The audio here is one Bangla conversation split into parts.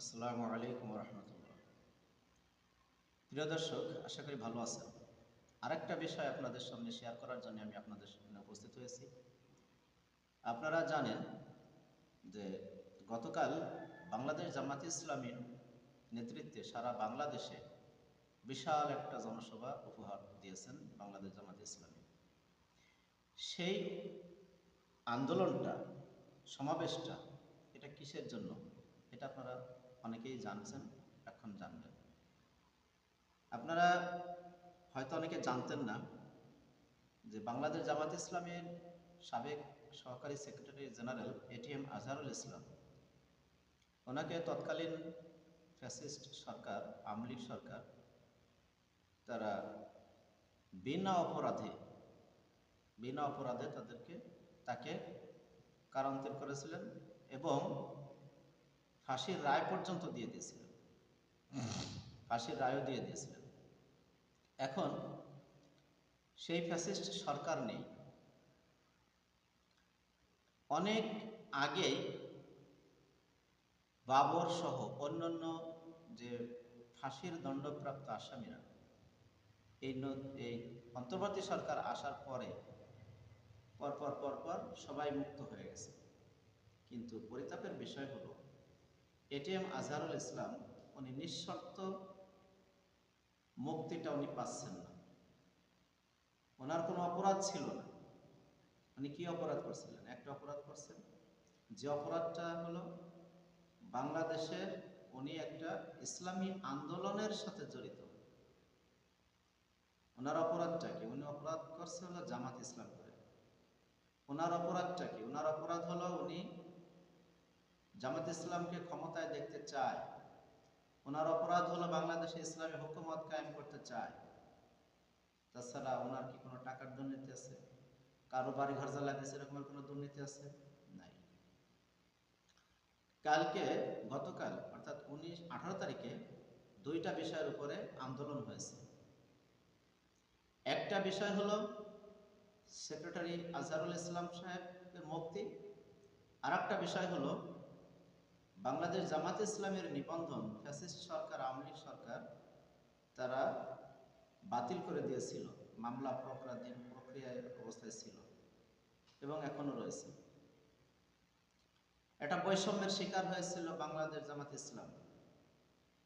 আসসালামু আলাইকুম রহমতুল্লাহ প্রিয় দর্শক, আশা করি ভালো আছেন। আরেকটা বিষয় আপনাদের সামনে শেয়ার করার জন্য আমি আপনাদের সামনে উপস্থিত হয়েছি। আপনারা জানেন যে গতকাল বাংলাদেশ জামাত ইসলামীর নেতৃত্বে সারা বাংলাদেশে বিশাল একটা জনসভা উপহার দিয়েছেন বাংলাদেশ জামাত ইসলামী। সেই আন্দোলনটা, সমাবেশটা, এটা কিসের জন্য? এটা আপনারা অনেকেই জানছেন, এখন জানবেন। আপনারা হয়তো অনেকে জানতেন না যে বাংলাদেশ জামাত ইসলামের সাবেক সহকারী secretary general ATM Azharul Islam, ওনাকে তৎকালীন ফ্যাসিস্ট সরকার আমলিগ সরকার, তারা বিনা অপরাধে বিনা অপরাধে তাদেরকে, তাকে কারান্তর করেছিলেন এবং ফাঁসির রায় পর্যন্ত দিয়ে দিয়েছিলেন ফাঁসির রায়ও দিয়ে দিয়েছিলেন এখন সেই ফ্যাসিস্ট সরকার নেই। অনেক আগেই বাবর সহ অন্যান্য যে ফাঁসির দণ্ডপ্রাপ্ত আসামিরা, এই এই অন্তর্বর্তী সরকার আসার পরে পরপর পরপর সবাই মুক্ত হয়ে গেছে। কিন্তু পরিতাপের বিষয় হলো এটিএম আজহারুল ইসলাম উনি নিঃশর্ত মুক্তিটা উনি পাচ্ছেন না। ওনার কোনো অপরাধ ছিল না। উনি কি অপরাধ করছিলেন? একটা অপরাধ করছেন। যে অপরাধটা হলো বাংলাদেশের উনি একটা ইসলামী আন্দোলনের সাথে জড়িত। ওনার অপরাধটা কি? উনি অপরাধ করছে হলো জামাত ইসলাম করে। ওনার অপরাধটা কি? ওনার জামাত ইসলামকে ক্ষমতায় দেখতে চায়। ওনার অপরাধ হলো বাংলাদেশে ইসলামী হুকুমত কায়েম করতে চায়। তাছাড়া ওনার কি কোনো টাকার দুর্নীতি আছে? কারও বাড়ি ঘর জ্বালাইতেছে এরকমের কোনো দুর্নীতি আছে? নাই। কালকে, গতকাল, অর্থাৎ উনিশ, আঠারো তারিখে দুইটা বিষয়ের উপরে আন্দোলন হয়েছে। একটা বিষয় হলো সেক্রেটারি আজহারুল ইসলাম সাহেবের মুক্তি। আর একটা বিষয় হলো বাংলাদেশ জামাত ইসলামের নিবন্ধন ফ্যাসিস্ট সরকার, আওয়ামী সরকার তারা বাতিল করে দিয়েছিল। মামলা প্রক্রিয়াধীন প্রক্রিয়ায় অবস্থায় ছিল এবং এখনও রয়েছে। এটা বৈষম্যের শিকার হয়েছিল বাংলাদেশ জামাত ইসলাম।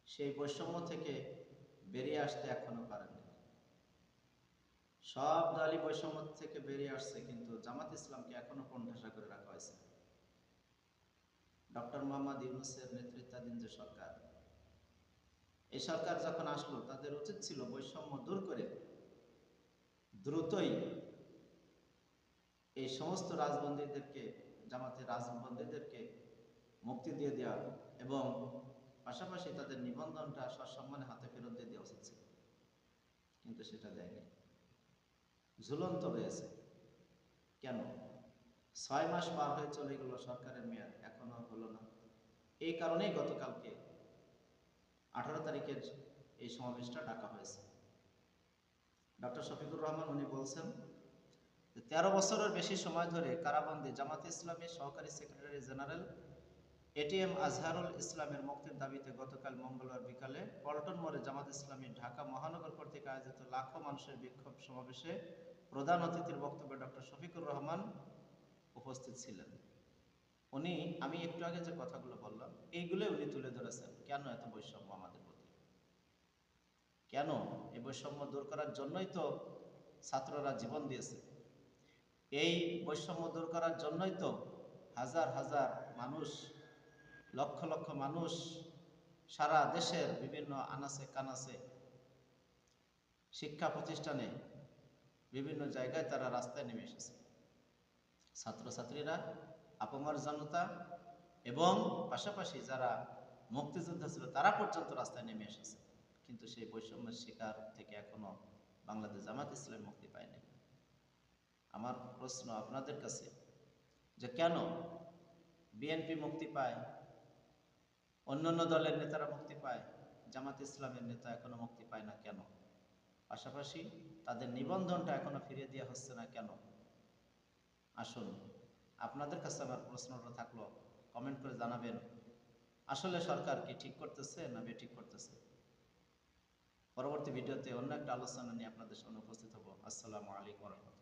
সেই বৈষম্য থেকে বেরিয়ে আসতে এখনও পারেনি। সব দলই বৈষম্য থেকে বেরিয়ে আসছে, কিন্তু জামাত ইসলামকে এখনও কোণঠাসা করে রাখা হয়েছে। ডক্টর মোহাম্মদ ইউনুসের নেতৃত্বাধীন যে সরকার, এই সরকার যখন আসলো, তাদের উচিত ছিল বৈষম্য দূর করে দ্রুতই এই সমস্ত রাজবন্দীদেরকে, জামাতের রাজবন্দীদেরকে মুক্তি দিয়ে দেওয়া এবং পাশাপাশি তাদের নিবন্ধনটা সসম্মানে হাতে ফেরত দিয়ে দেওয়া উচিত ছিল। কিন্তু সেটা দেয়নি। ঝুলন্ত রয়েছে কেন? ছয় মাস পার হয়ে চলে গেল সরকারের মেয়াদ, এখনও হলো না। এই কারণেই গতকালকে আঠারো তারিখের এই সমাবেশটা ডাকা হয়েছে। ডক্টর শফিকুর রহমান উনি বলছেন তেরো বছরের বেশি সময় ধরে কারাবন্দি জামাত ইসলামী সহকারী সেক্রেটারি জেনারেল এটিএম আজহারুল ইসলামের মুক্তির দাবিতে গতকাল মঙ্গলবার বিকালে পল্টন মোড়ে জামাত ইসলামী ঢাকা মহানগর কর্তৃক আয়োজিত লাখো মানুষের বিক্ষোভ সমাবেশে প্রধান অতিথির বক্তব্যে ডক্টর শফিকুর রহমান উপস্থিত ছিলেন। উনি, আমি একটু আগে যে কথাগুলো বললাম, এইগুলোই উনি তুলে ধরেছেন। কেন এত বৈষম্য আমাদের প্রতি? কেন এই বৈষম্য দূর করার জন্যই তো ছাত্ররা জীবন দিয়েছে? এই বৈষম্য দূর করার জন্যই তো হাজার হাজার মানুষ, লক্ষ লক্ষ মানুষ সারা দেশের বিভিন্ন আনাসে কানাসে শিক্ষা প্রতিষ্ঠানে বিভিন্ন জায়গায় তারা রাস্তায় নেমে এসেছে। ছাত্রছাত্রীরা আপমার জনতা এবং পাশাপাশি যারা মুক্তিযোদ্ধা ছিল, তারা পর্যন্ত রাস্তায় নেমে এসেছে। কিন্তু সেই বৈষম্যের শিকার থেকে এখনও বাংলাদেশ জামাত ইসলাম মুক্তি পায়নি। আমার প্রশ্ন আপনাদের কাছে যে কেন বিএনপি মুক্তি পায়, অন্যান্য দলের নেতারা মুক্তি পায়, জামাত ইসলামের নেতা এখনও মুক্তি পায় না কেন? পাশাপাশি তাদের নিবন্ধনটা এখনও ফিরিয়ে দেওয়া হচ্ছে না কেন? আসুন আপনাদের কাছে আমার প্রশ্নটা থাকল কমেন্ট করে জানাবেন, আসলে সরকার কি ঠিক করতেছে না বেঠিক করতেছে? পরবর্তী ভিডিওতে অন্য একটা আলোচনা নিয়ে আপনাদের সামনে উপস্থিত হব। আসসালামু আলাইকুম রহমতুল্লাহ।